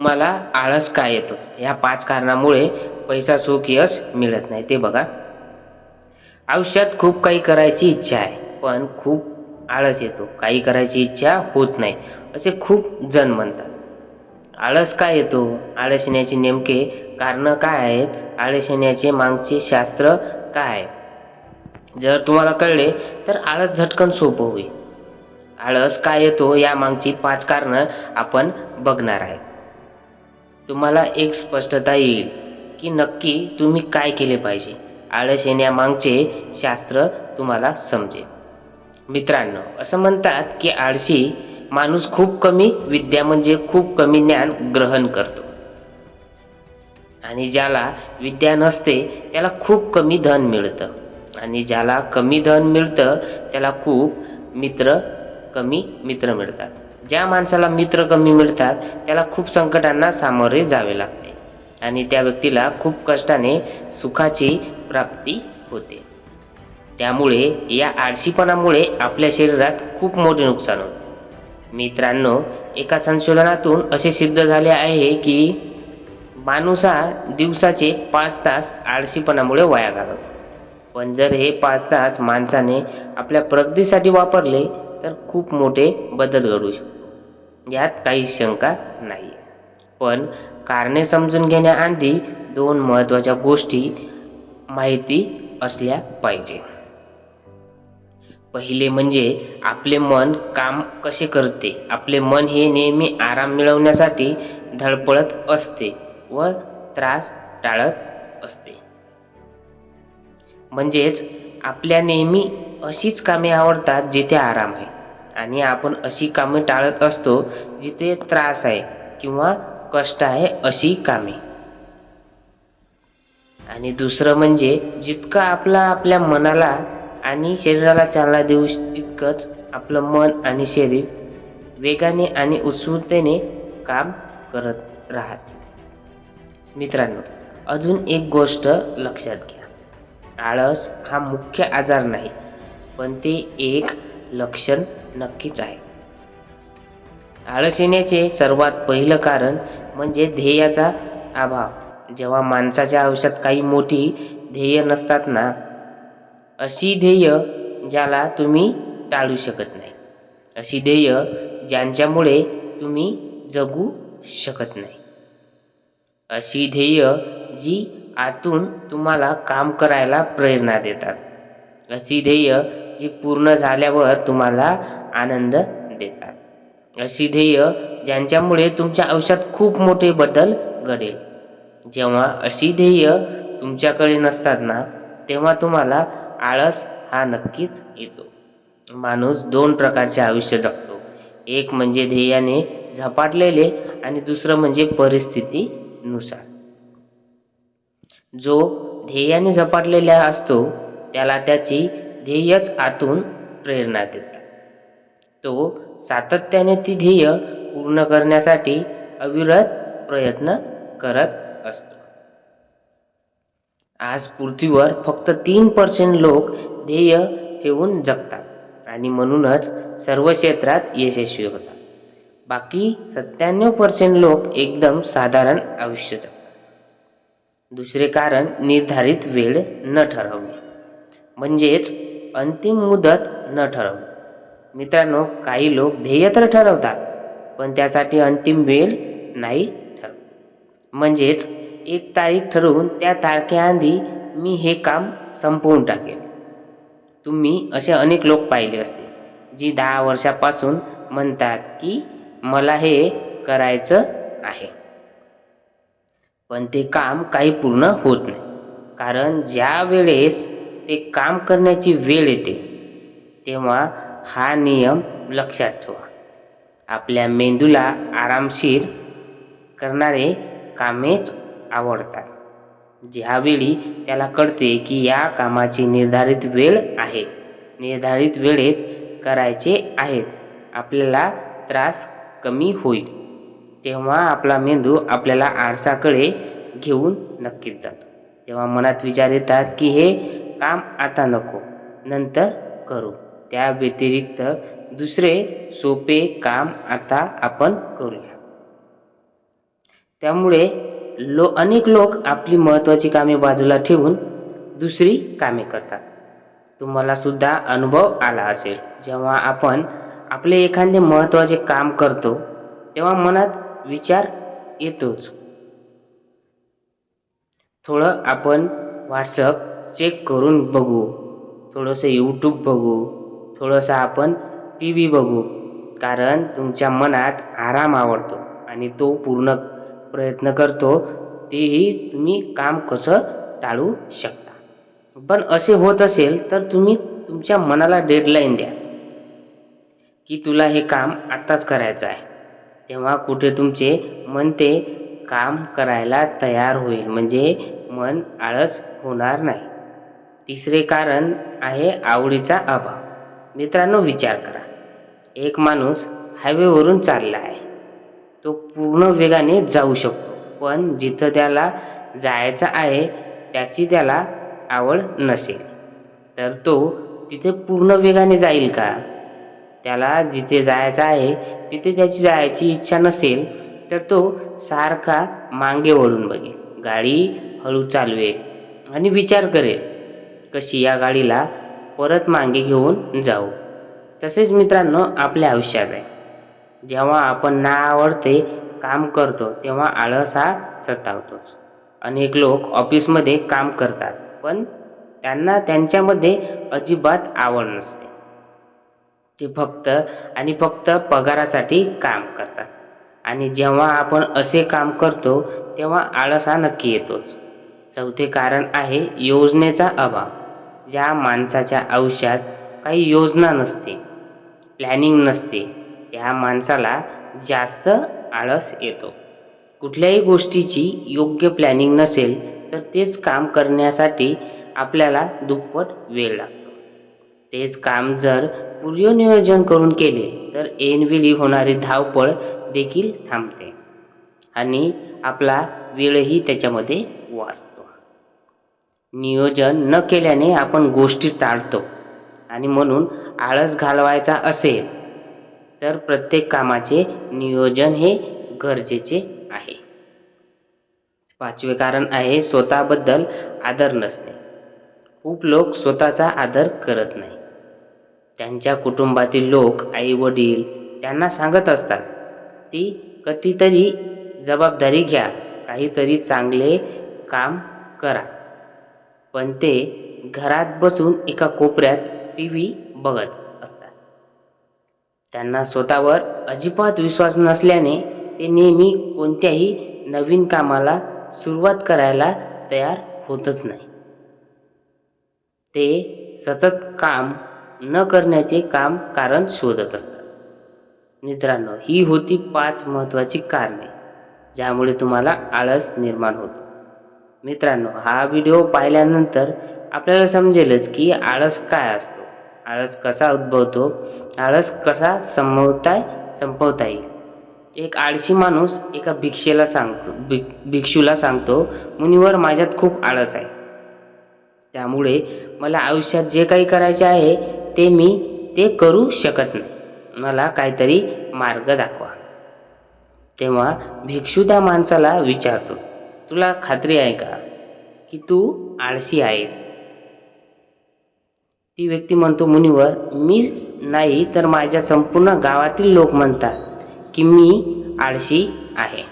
मला आळस का येतो? ह्या पाच कारणामुळे पैसा सुख यश मिळत नाही. ते बघा. आयुष्यात खूप काही करायची इच्छा आहे पण खूप आळस येतो. काही करायची इच्छा होत नाही. असे खूप जण म्हणतात. आळस का येतो? आळस येण्याची नेमके कारणं काय आहेत? आळस येण्याचे मागचे शास्त्र काय आहे? जर तुम्हाला कळले तर आळस झटकन सोपं होईल. आळस का येतो या मागची पाच कारणं आपण बघणार आहे. तुम्हाला एक स्पष्टता येईल की नक्की तुम्ही काय केले पाहिजे. आळस येण्यामागचे शास्त्र तुम्हाला समजेल. मित्रांनो असं म्हणतात की आळशी माणूस खूप कमी विद्या म्हणजे खूप कमी ज्ञान ग्रहण करतो. आणि ज्याला विद्या नसते त्याला खूप कमी धन मिळतं. आणि ज्याला कमी धन मिळतं त्याला खूप मित्र कमी मित्र मिळतात. ज्या माणसाला मित्र कमी मिळतात त्याला खूप संकटांना सामोरे जावे लागते. आणि त्या व्यक्तीला खूप कष्टाने सुखाची प्राप्ती होते. त्यामुळे या आळशीपणामुळे आपल्या शरीरात खूप मोठे नुकसान होते. मित्रांनो एका संशोधनातून असे सिद्ध झाले आहे की माणूस हा दिवसाचे पाच तास आळशीपणामुळे वाया घालवतो. पण जर हे पाच तास माणसाने आपल्या प्रगतीसाठी वापरले तर खूप मोठे बदल घडू शकतो यात काही शंका नाही पण कारणे समजून घेण्याआधी दोन महत्त्वाच्या गोष्टी माहिती असल्या पाहिजे. पहिले म्हणजे आपले मन काम कसे करते? आपले मन हे नेहमी आराम मिळवण्यासाठी धडपडत असते व त्रास टाळत असते. म्हणजेच आपल्या नेहमी अशीच कामे आवडतात जिथे आराम आहे. आणि आपण अशी कामे टाळत असतो जिथे त्रास आहे किंवा कष्ट आहे अशी कामे. आणि दुसरं म्हणजे जितकं आपला आपल्या मनाला आणि शरीराला चालना देऊ तितकंच आपलं मन आणि शरीर वेगाने आणि उत्सुकतेने काम करत राहत. मित्रांनो अजून एक गोष्ट लक्षात घ्या. आळस हा मुख्य आजार नाही पण ते एक लक्षण नक्कीच आहे. आळस येण्याचे सर्वात पहिलं कारण म्हणजे ध्येयाचा अभाव. जेव्हा माणसाच्या आयुष्यात काही मोठी ध्येय नसतात ना अशी ध्येय ज्याला तुम्ही टाळू शकत नाही. अशी ध्येय ज्यांच्यामुळे तुम्ही जगू शकत नाही. अशी ध्येय जी आतून तुम्हाला काम करायला प्रेरणा देतात. अशी ध्येय जी पूर्ण झाल्यावर तुम्हाला आनंद देतात. अशी ध्येय ज्यांच्यामुळे तुमच्या आयुष्यात खूप मोठे बदल घडेल. जेव्हा अशी ध्येय तुमच्याकडे नसतात ना तेव्हा तुम्हाला आळस हा नक्कीच येतो. माणूस दोन प्रकारचे आयुष्य जगतो. एक म्हणजे ध्येयाने झपाटलेले आणि दुसरं म्हणजे परिस्थितीनुसार. जो ध्येयाने झपाटलेला असतो त्याला त्याची ध्येयच आतून प्रेरणा देतात. तो सातत्याने ती ध्येय पूर्ण करण्यासाठी अविरत प्रयत्न करत असतो. आज पृथ्वीवर फक्त तीन पर्सेंट लोक ध्येय ठेवून जगतात आणि म्हणूनच सर्व क्षेत्रात यशस्वी होतात. बाकी सत्त्याण्णव पर्सेंट लोक एकदम साधारण आयुष्य जगतात. दुसरे कारण निर्धारित वेळ न ठरवणे. म्हणजेच अंतिम मुदत न ठरव. मित्रांनो काही लोक ध्येय तर ठरवतात पण त्यासाठी अंतिम वेळ नाही ठरव. म्हणजेच एक तारीख ठरवून त्या तारखेआधी मी हे काम संपवून टाकेन. तुम्ही असे अनेक लोक पाहिले असतील जी दहा वर्षापासून म्हणतात की मला हे करायचं आहे. पण ते काम काही पूर्ण होत नाही. कारण ज्या वेळेस ते काम करण्याची वेळ येते तेव्हा हा नियम लक्षात ठेवा. आपल्या मेंदूला आरामशीर करणारे कामेच आवडतात. ज्यावेळी त्याला कळते की या कामाची निर्धारित वेळ आहे निर्धारित वेळेत करायचे आहेत आपल्याला त्रास कमी होईल तेव्हा आपला मेंदू आपल्याला आरसाकडे घेऊन नक्कीच जातो. तेव्हा मनात विचार येतात की हे काम आता नको नंतर करू. त्या व्यतिरिक्त दुसरे सोपे काम आता आपण करूया. त्यामुळे लो अनेक लोक आपली महत्त्वाची कामे बाजूला ठेवून दुसरी कामे करतात. तुम्हाला सुद्धा अनुभव आला असेल जेव्हा आपण आपले एखादे महत्त्वाचे काम करतो तेव्हा मनात विचार येतोच. थोडं आपण व्हॉट्सअप चेक करून बघू. थोडंसं यूट्यूब बघू. थोडंसं आपण टी व्ही बघू. कारण तुमच्या मनात आराम आवडतो आणि तो पूर्ण प्रयत्न करतो तेही तुम्ही काम कसं टाळू शकता. पण असे होत असेल तर तुम्ही तुमच्या मनाला डेडलाईन द्या. की तुला हे काम आत्ताच करायचं आहे. तेव्हा कुठे तुमचे मन ते काम करायला तयार होईल. म्हणजे मन आळस होणार नाही. तिसरे कारण आहे आवडीचा अभाव. मित्रांनो विचार करा. एक माणूस हायवेवरून चालला आहे. तो पूर्ण वेगाने जाऊ शकतो पण जिथं त्याला जायचं आहे त्याची त्याला आवड नसेल. तर तो तिथे पूर्ण वेगाने जाईल का? त्याला जिथे जायचं आहे तिथे त्याची जायची इच्छा नसेल तर तो सारखा मागे वळून बघेल. गाडी हळू चालवेल आणि विचार करेल कशी या गाडीला परत मागे घेऊन जाऊ. तसेच मित्रांनो आपल्या आयुष्यात आहे. जेव्हा आपण ना आवडते काम करतो तेव्हा आळस हा सतावतोच. अनेक लोक ऑफिसमध्ये काम करतात पण त्यांना त्यांच्यामध्ये अजिबात आवड नसते. ते फक्त आणि फक्त पगारासाठी काम करतात. आणि जेव्हा आपण असे काम करतो तेव्हा आळस हा नक्की येतोच. चौथे कारण आहे योजनेचा अभाव ज्या माणसाच्या आयुष्यात काही योजना नसते प्लॅनिंग नसते त्या माणसाला जास्त आळस येतो. कुठल्याही गोष्टीची योग्य प्लॅनिंग नसेल तर तेच काम करण्यासाठी आपल्याला दुप्पट वेळ लागतो. तेच काम जर पूर्वनियोजन करून केले तर ऐनवेळी होणारी धावपळ देखील थांबते. आणि आपला वेळही त्याच्यामध्ये वाचतो. नियोजन न केल्याने आपण गोष्टी टाळतो. आणि म्हणून आळस घालवायचा असेल तर प्रत्येक कामाचे नियोजन हे गरजेचे आहे. पाचवे कारण आहे स्वतःबद्दल आदर नसणे. खूप लोक स्वतःचा आदर करत नाही. त्यांच्या कुटुंबातील लोक आई वडील त्यांना सांगत असतात ती कधीतरी जबाबदारी घ्या काहीतरी चांगले काम करा. पण ते घरात बसून एका कोपऱ्यात टी व्ही बघत असतात. त्यांना स्वतःवर अजिबात विश्वास नसल्याने ते नेहमी कोणत्याही नवीन कामाला सुरुवात करायला तयार होतच नाही. ते सतत काम न करण्याचे काम कारण शोधत असतात. मित्रांनो ही होती पाच महत्त्वाची कारणे ज्यामुळे तुम्हाला आळस निर्माण होतो. मित्रांनो हा व्हिडिओ पाहिल्यानंतर आपल्याला समजेलच की आळस काय असतो. आळस कसा उद्भवतो? आळस कसा संभवताय? संपवता येईल. एक आळशी माणूस एका भिक्षेला सांगतो भिक भिक्षूला सांगतो मुनीवर माझ्यात खूप आळस आहे. त्यामुळे मला आयुष्यात जे काही करायचे आहे ते मी ते करू शकत नाही. मला काहीतरी मार्ग दाखवा. तेव्हा भिक्षू त्या माणसाला विचारतो तुला खात्री आहे का की तू आळशी आहेस? ती व्यक्ती म्हणतो मुनीवर मी नाही तर माझ्या संपूर्ण गावातील लोक म्हणतात की मी आळशी आहे.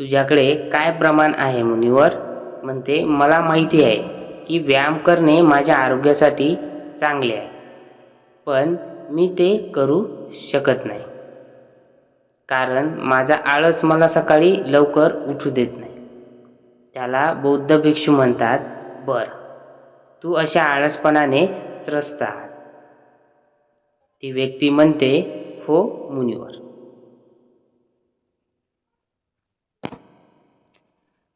तुझ्याकडे काय प्रमाण आहे मुनीवर? म्हणते मला माहिती आहे की व्यायाम करणे माझ्या आरोग्यासाठी चांगले आहे पण मी ते करू शकत नाही. कारण माझा आळस मला सकाळी लवकर उठू देत नाही. त्याला बौद्ध भिक्षू म्हणतात बर तू अशा आळसपणाने त्रस्त आहात. ती व्यक्ती म्हणते हो मुनिवर.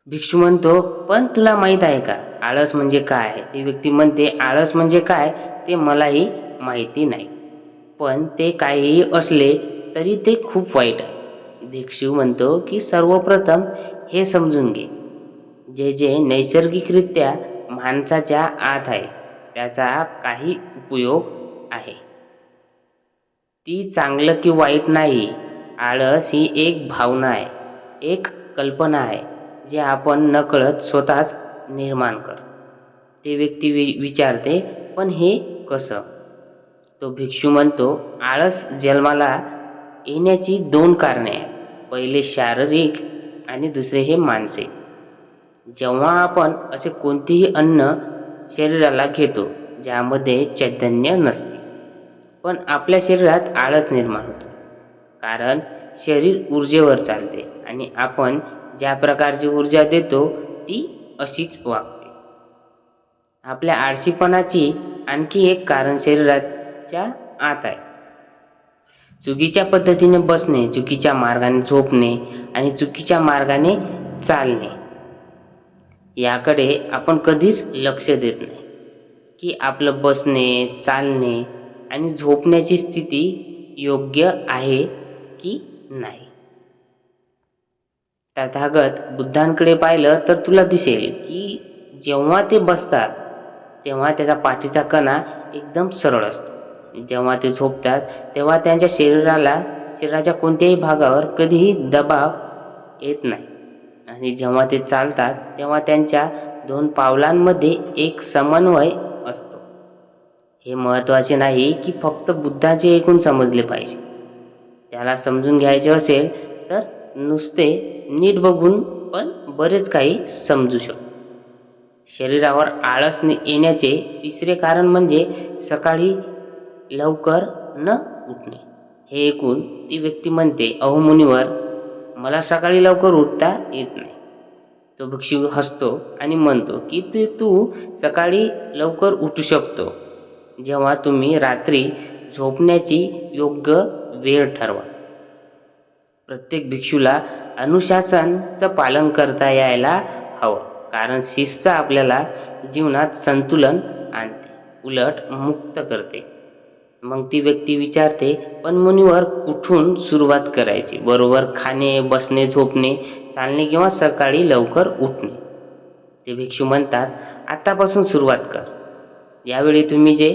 भिक्षू म्हणतो पण तुला माहीत आहे का आळस म्हणजे काय? ती व्यक्ती म्हणते आळस म्हणजे काय ते मलाही माहिती नाही. पण ते काहीही असले तरी ते खूप वाईट. आहे भिक्षू म्हणतो की सर्वप्रथम हे समजून घे. जे जे नैसर्गिकरित्या माणसाच्या आत आहे त्याचा काही उपयोग आहे. ती चांगलं की वाईट नाही आळस ही एक भावना आहे एक कल्पना आहे जे आपण नकळत स्वतःच निर्माण कर. ते व्यक्ती वि विचारते पण हे कसं? तो भिक्षू म्हणतो आळस जन्माला येण्याची दोन कारणे आहेत. पहिले शारीरिक आणि दुसरे हे मानसिक. जेव्हा आपण असे कोणतेही अन्न शरीराला घेतो ज्यामध्ये चैतन्य नसते पण आपल्या शरीरात आळस निर्माण होतो. कारण शरीर ऊर्जेवर चालते आणि आपण ज्या प्रकारची ऊर्जा देतो ती अशीच वागते. आपल्या आळशीपणाची आणखी एक कारण शरीराच्या आत आहे. चुकीच्या पद्धतीने बसणे चुकीच्या मार्गाने झोपणे आणि चुकीच्या मार्गाने चालणे. याकडे आपण कधीच लक्ष देत नाही. की आपलं बसणे चालणे आणि झोपण्याची स्थिती योग्य आहे की नाही. तथागत बुद्धांकडे पाहिलं तर तुला दिसेल की जेव्हा ते बसतात तेव्हा त्याचा पाठीचा कणा एकदम सरळ असतो. जेव्हा ते झोपतात तेव्हा त्यांच्या शरीराला शरीराच्या कोणत्याही भागावर कधीही दबाव येत नाही. आणि जेव्हा ते चालतात तेव्हा त्यांच्या दोन पावलांमध्ये एक समन्वय असतो. हे महत्त्वाचे नाही की फक्त बुद्धाचे एकूण समजले पाहिजे. त्याला समजून घ्यायचे असेल तर नुसते नीट बघून पण बरेच काही समजू शकतो. शरीरावर आळस येण्याचे तिसरे कारण म्हणजे सकाळी लवकर न उठणे. हे ऐकून ती व्यक्ती म्हणते अहोमुनीवर मला सकाळी लवकर उठता येत नाही. तो भिक्षू हसतो आणि म्हणतो की ते तू सकाळी लवकर उठू शकतो. जेव्हा तुम्ही रात्री झोपण्याची योग्य वेळ ठरवा. प्रत्येक भिक्षूला अनुशासनचं पालन करता यायला हवं कारण शिस्त आपल्याला जीवनात संतुलन आणते उलट मुक्त करते. मग ती व्यक्ती विचारते पण मुनीवर कुठून सुरुवात करायची? बरोबर खाणे बसणे झोपणे चालणे किंवा सकाळी लवकर उठणे? ते भिक्षू म्हणतात आत्तापासून सुरुवात कर. यावेळी तुम्ही जे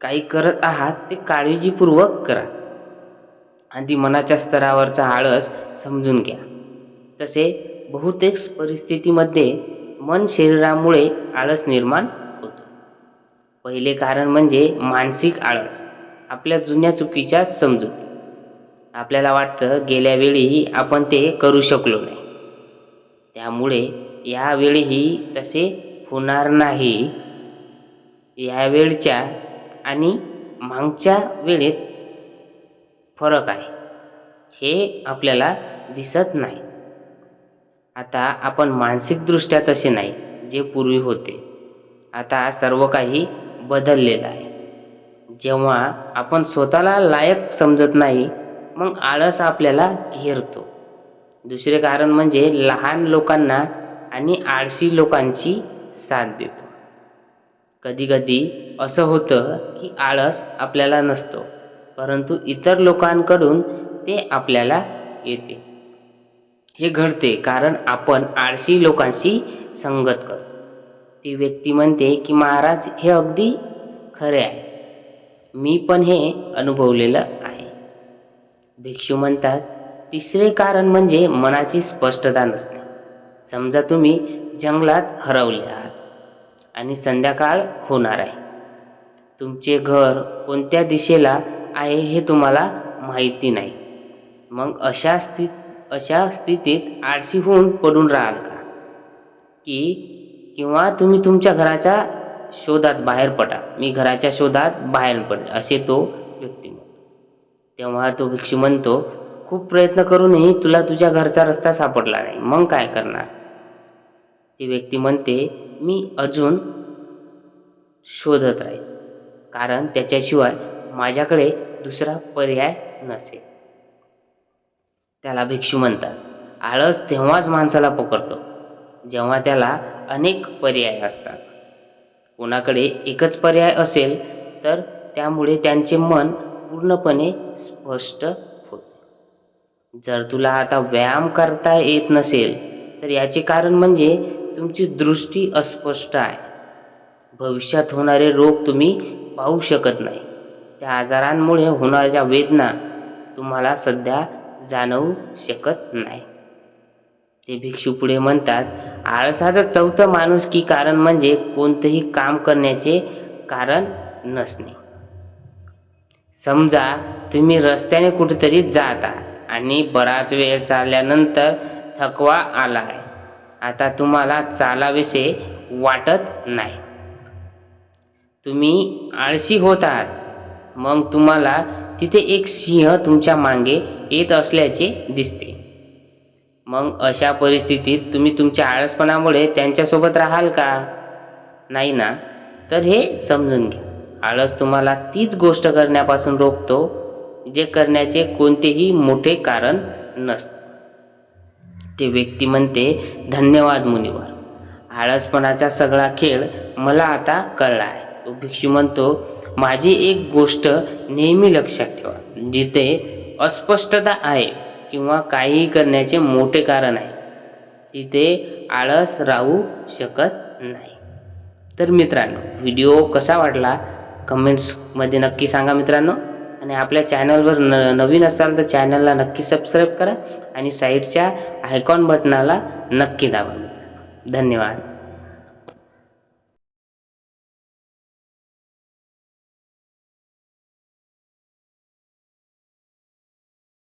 काही करत आहात ते काळजीपूर्वक करा. आधी मनाच्या स्तरावरचा आळस समजून घ्या. तसे बहुतेक परिस्थितीमध्ये मन शरीरामुळे आळस निर्माण पहिले कारण म्हणजे मानसिक आळस आपल्या जुन्या चुकीच्या समजूत. आपल्याला वाटतं गेल्या वेळीही आपण ते करू शकलो नाही. त्यामुळे यावेळीही तसे होणार नाही. यावेळच्या आणि मागच्या वेळेत फरक आहे. हे आपल्याला दिसत नाही. आता आपण मानसिकदृष्ट्या तसे नाही जे पूर्वी होते. आता सर्व काही बदललेला आहे. जेव्हा आपण स्वतःला लायक समजत नाही मग आळस आपल्याला घेरतो. दुसरे कारण म्हणजे लहान लोकांना आणि आळशी लोकांची साथ देतो. कधीकधी असं होतं की आळस आपल्याला नसतो परंतु इतर लोकांकडून ते आपल्याला येते. हे घडते कारण आपण आळशी लोकांशी संगत करतो. ती व्यक्ती म्हणते की महाराज हे अगदी खरे आहे. मी पण हे अनुभवलेलं आहे. भिक्षू म्हणतात तिसरे कारण म्हणजे मनाची स्पष्टता नसणे. समजा तुम्ही जंगलात हरवले आहात आणि संध्याकाळ होणार आहे. तुमचे घर कोणत्या दिशेला आहे हे तुम्हाला माहिती नाही. मग अशा स्थित अशा स्थितीत आळशी होऊन पडून राहाल का? की किंवा तुम्ही तुमच्या घराच्या शोधात बाहेर पडा. मी घराच्या शोधात बाहेर पडले. असे तो व्यक्ती म्हणतो. तेव्हा तो भिक्षू म्हणतो खूप प्रयत्न करूनही तुला तुझ्या घरचा रस्ता सापडला नाही. मग काय करणार? ती व्यक्ती म्हणते मी अजून शोधत राहील कारण त्याच्याशिवाय माझ्याकडे दुसरा पर्याय नसेल. त्याला भिक्षू म्हणतात. आळस तेव्हाच माणसाला पकडतो जेव्हा त्याला अनेक पर्याय असतात. कोणाकडे एकच पर्याय असेल तर त्यामुळे त्यांचे मन पूर्णपणे स्पष्ट होते. जर तुला आता व्यायाम करता येत नसेल तर याचे कारण म्हणजे तुमची दृष्टी अस्पष्ट आहे. भविष्यात होणारे रोग तुम्ही पाहू शकत नाही. त्या आजारांमुळे होणाऱ्या वेदना तुम्हाला सध्या जाणवू शकत नाही. ते भिक्षू पुढे म्हणतात आळसाचं चौथं माणूस की कारण म्हणजे कोणतंही काम करण्याचे कारण नसणे. समजा तुम्ही रस्त्याने कुठेतरी जात आहात आणि बराच वेळ चालल्यानंतर थकवा आला आहे आता तुम्हाला चालावेसे वाटत नाही. तुम्ही आळशी होत आहात. मग तुम्हाला तिथे एक सिंह तुमच्या मागे येत असल्याचे दिसते. मग अशा परिस्थितीत तुम्ही तुमच्या आळसपणामुळे त्यांच्यासोबत राहाल का? नाही ना? तर हे समजून घ्या. आळस तुम्हाला तीच गोष्ट करण्यापासून रोखतो जे करण्याचे कोणतेही मोठे कारण नसते. ते व्यक्ती म्हणते धन्यवाद मुनिवर. आळसपणाचा सगळा खेळ मला आता कळला आहे. तो भिक्षू म्हणतो माझी एक गोष्ट नेहमी लक्षात ठेवा जिथे अस्पष्टता आहे किंवा काहीही करण्याचे मोठे कारण आहे. तिथे आळस राहू शकत नाही. तर मित्रांनो व्हिडिओ कसा वाटला? कमेंट्समध्ये नक्की सांगा मित्रांनो. आणि आपल्या चॅनलवर न नवीन असाल तर चॅनलला नक्की सबस्क्राईब करा आणि साईडच्या आयकॉन बटनाला नक्की दाबा धन्यवाद.